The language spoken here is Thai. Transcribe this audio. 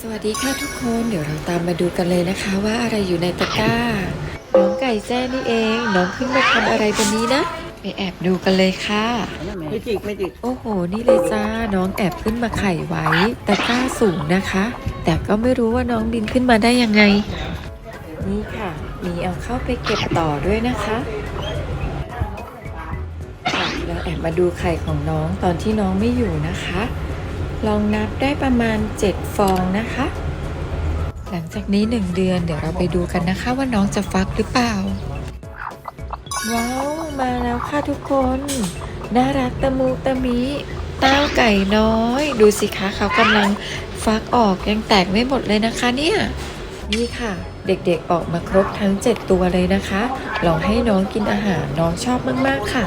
สวัสดีค่ะทุกคนเดี๋ยวเราตามมาดูกันเลยนะคะว่าอะไรอยู่ในตะกร้า น้องไก่แจ้นี่เอง น้องขึ้นมาทำอะไรบนนี้นะ ไปแอบดูกันเลยค่ะ ไม่จิกไม่จิกโอ้โห นี่เลยจ้าน้องแอบขึ้นมาไข่ไว้ตะกร้าสูงนะคะ แต่ก็ไม่รู้ว่าน้องบินขึ้นมาได้ยังไง นี่ค่ะ มีเอาเข้าไปเก็บต่อด้วยนะคะค่ะเราแอบมาดูไข่ของน้องตอนที่น้องไม่อยู่นะคะ ลองนับได้ประมาณ 7 ฟองนะคะ หลังจากนี้ 1 เดือนเดี๋ยวเราไปดูกันนะคะว่าน้องจะฟักหรือเปล่า ว้าว มาแล้วค่ะทุกคน น่ารักตะมูตะมิเต้าไก่น้อย ดูสิคะเขากำลังฟักออกยังแตกไม่หมดเลยนะคะเนี่ยนี่ค่ะ เด็กๆออกมาครบทั้ง 7 ตัวเลยนะคะ ลองให้น้องกินอาหารน้องชอบมากๆค่ะ